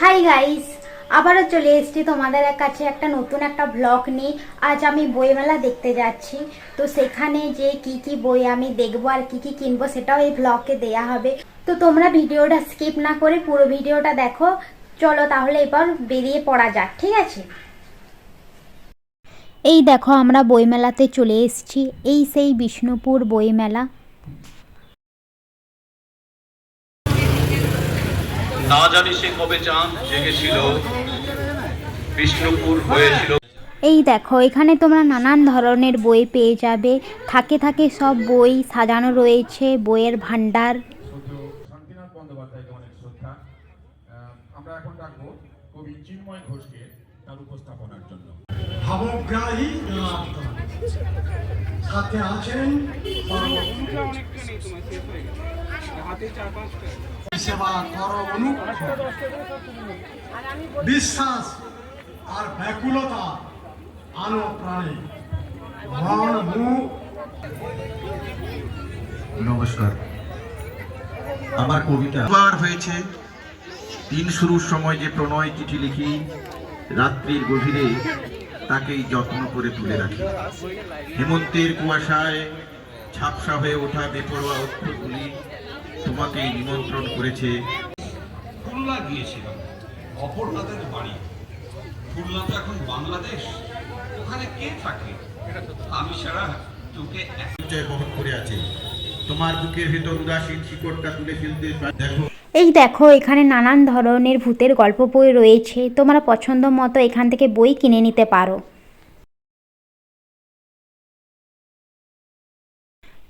Hi guys আবারও চলে এসেছি তোমাদের কাছে একটা নতুন একটা ব্লগ নিয়ে। আজ আমি বইমেলা দেখতে যাচ্ছি। তো সেখানে যে কি কি বই আমি দেখব আর কি কি কিনবো সেটাও এই ব্লগে দেয়া হবে। তো তোমরা ভিডিওটা স্কিপ না করে পুরো ভিডিওটা দেখো। চলো তাহলে এবার বেরিয়ে পড়া যাক, ঠিক আছে? এই দেখো আমরা বইমেলাতে চলে এসেছি। এই সেই বিষ্ণুপুর বইমেলা। না জানি সে কবে চাঁদ জেগেছিল। বিষ্ণুপুর হয়েছিল। এই দেখো এখানে তোমরা নানান ধরনের বই পেয়ে যাবে। থাকে থাকে সব বই সাজানো রয়েছে বইয়ের ভান্ডার শ্রদ্ধেয় শান্তিনাথ বন্দ্যোপাধ্যায়কে অনেক শ্রদ্ধা। আহ, আমরা এখন ডাকবো কবি চিন্ময় ঘোষকে তার উপস্থাপনার জন্য। ভাবগ্রাহী সাথে আছেন সেবা কর অনুক্ষ বিশ্বাস আর ব্যাকুলতা আনো প্রাণে। নমস্কার। আমার কবিতা হয়েছে। দিন শুরুর সময় যে প্রণয় চিঠি লিখি, রাত্রির গভীরে তাকেই যত্ন করে তুলে রাখি। হেমন্তের কুয়াশায় ঝাপসা হয়ে ওঠা বেপরোয়া অক্ষরগুলি তোমাকেই নিমন্ত্রণ করেছে। খুলনা গিয়েছিলাম অপরনাথের বাড়ি। খুলনা তো এখন বাংলাদেশ। ওখানে কে থাকে? আমি সারা তোকে বহন করে আছে। তোমার বুকের ভেতর উদাসীন শিকড়টা তুলে ফেলতে দেখো। এই দেখো এখানে নানান ধরনের ভূতের গল্প বই রয়েছে। তোমরা পছন্দ মতো এখান থেকে বই কিনে নিতে পারো।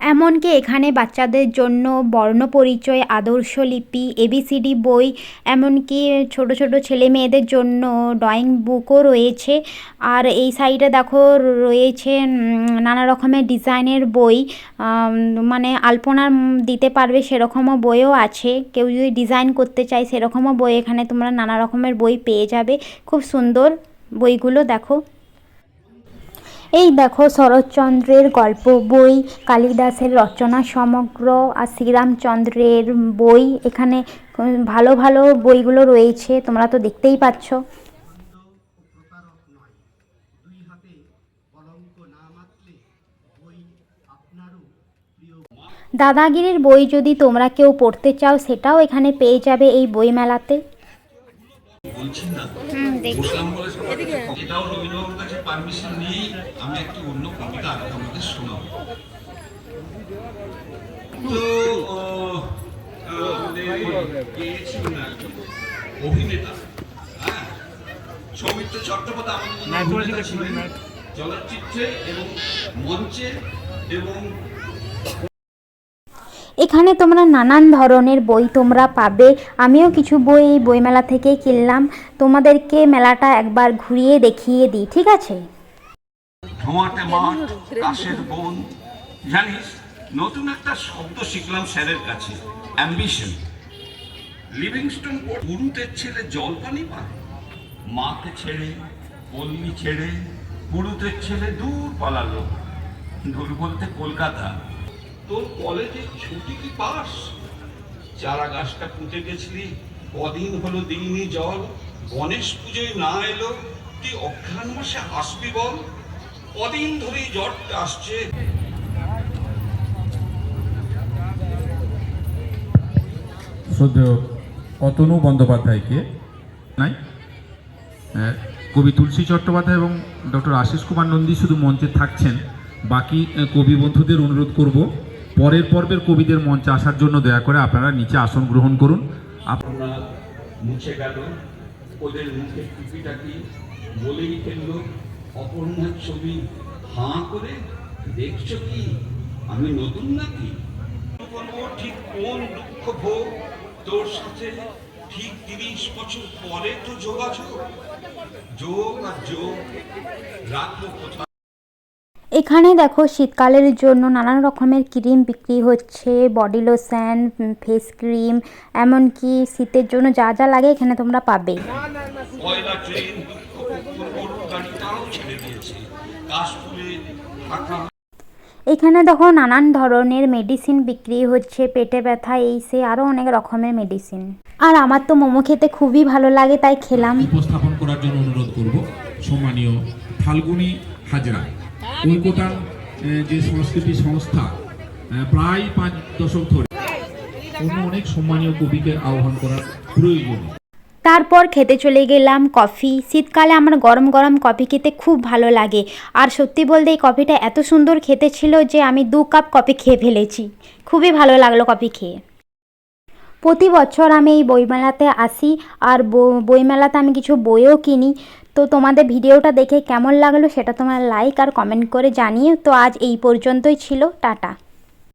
এমনকি এখানে বাচ্চাদের জন্য বর্ণ পরিচয় আদর্শ লিপি এবিসিডি বই, এমনকি ছোট ছোট ছেলে মেয়েদের জন্য ড্রয়িং বুকও রয়েছে। আর এই সাইডে দেখো রয়েছে নানা রকমের ডিজাইনের বই মানে আলপনার দিতে পারবে সেরকমও বইও আছে। কেউ যদি ডিজাইন করতে চায় সেরকমও বই, এখানে তোমরা নানা রকমের বই পেয়ে যাবে। খুব সুন্দর বইগুলো দেখো। এই দেখো শরৎচন্দ্রের গল্প, বই, কালিদাসের রচনা সমগ্র আর শ্রীরামচন্দ্রের বই। এখানে ভালো ভালো বইগুলো রয়েছে, তোমরা তো দেখতেই পাচ্ছ। দাদাগিরির বই যদি তোমরা কেউ পড়তে চাও, সেটাও এখানে পেয়ে যাবে এই বইমেলাতে। না পারমিশন নিয়েই আমি একটি অন্য কবিতা আর আমাদের শোনাব। তো আহ, আমাদের গিয়েছিল না? একজন অভিনেতা। হ্যাঁ? সৌমিত্র চট্টোপাধ্যায় আমাদের ছিলেন। চলচ্চিত্রে এবং মঞ্চে এবং এখানে তোমরা নানান ধরনের বই তোমরা পাবে। আমিও কিছু বই এই বইমেলা থেকে কিনলাম। তোমাদেরকে মেলাটা একবার ঘুরিয়ে দেখিয়ে দিই, ঠিক আছে? জানিস, নতুন একটা শব্দ শিখলাম স্যারের কাছে অ্যাম্বিশন পুরুতের ছেলে পায়, মাকে ছেড়ে ছেড়ে পুরুতের ছেলে দূর পালালো। দূর বলতে কলকাতা। তোর কলেজে ছুটি কি পাস? চারা গাছটা পুঁতে গেছিলি, কদিন হলো দিইনি জল, গণেশ পুজোয় না এলো, তুই অজ্ঞান মাসে আসবি বল। কদিন ধরেই জ্বরটা আসছে। শ্রদ্ধেয় অতনু বন্দ্যোপাধ্যায়কে নাই কবি তুলসী চট্টোপাধ্যায় এবং ডক্টর আশিস কুমার নন্দী শুধু মঞ্চে থাকছেন, বাকি কবি বন্ধুদের অনুরোধ করব। পরের পর্বের কবিদের মঞ্চে আসার জন্য দয়া করে আপনারা নিচে আসন গ্রহণ করুন। আপ- আপনার মুছে গেল। ওদের মুখে টুপিটাকি বলেই ফেলল। অপর্ণার ছবি হাঁ করে দেখছ কি? আমি নতুন নাকি? ঠিক কোন দুঃখ ভোগ? তোর সাথে ঠিক তিরিশ বছর পরে তো যোগাযোগ। যোগ আর যোগ রাখল কোথায়? এখানে দেখো শীতকালের জন্য নানান রকমের ক্রিম বিক্রি হচ্ছে বডি লোশন ফেস ক্রিম এমনকি শীতের জন্য যা যা লাগে এখানে তোমরা পাবে। এখানে দেখো নানান ধরনের মেডিসিন বিক্রি হচ্ছে পেটে ব্যথা এই সে আরও অনেক রকমের মেডিসিন আর আমার তো মোমো খেতে খুবই ভালো লাগে তাই খেলাম। উপস্থাপন করার জন্য অনুরোধ করব। সম্মানীয় ফাল্গুনি হাজরা। কলকাতার যে সংস্কৃতি সংস্থা প্রায় পাঁচ দশক ধরে, অন্য অনেক সম্মানীয় কবিকে আহ্বান করার প্রয়োজন। তারপর খেতে চলে গেলাম কফি। শীতকালে আমার গরম গরম কফি খেতে খুব ভালো লাগে। আর সত্যি বলতে এই কফিটা এত সুন্দর খেতে ছিল যে আমি দু কাপ কফি খেয়ে ফেলেছি। খুবই ভালো লাগল কফি খেয়ে। প্রতি বছর আমি এই বইমেলাতে আসি, আর বইমেলাতে আমি কিছু বইও কিনি। তো তোমাদের ভিডিওটা দেখে কেমন লাগল সেটা তোমার লাইক আর কমেন্ট করে জানিয়ে তো আজ এই পর্যন্তই ছিল, টাটা।